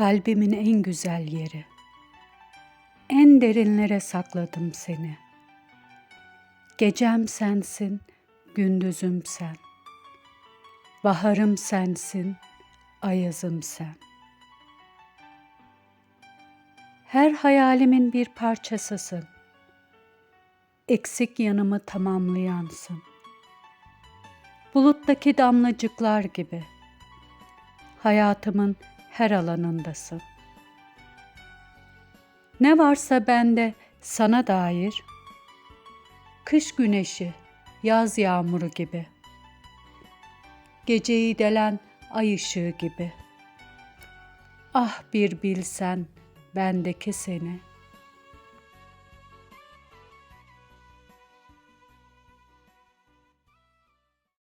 Kalbimin en güzel yeri. En derinlere sakladım seni. Gecem sensin, gündüzüm sen. Baharım sensin, ayazım sen. Her hayalimin bir parçasısın. Eksik yanımı tamamlayansın. Buluttaki damlacıklar gibi. Hayatımın her alanındasın. Ne varsa bende sana dair kış güneşi, yaz yağmuru gibi. Geceyi delen ay ışığı gibi. Ah bir bilsen bendeki seni.''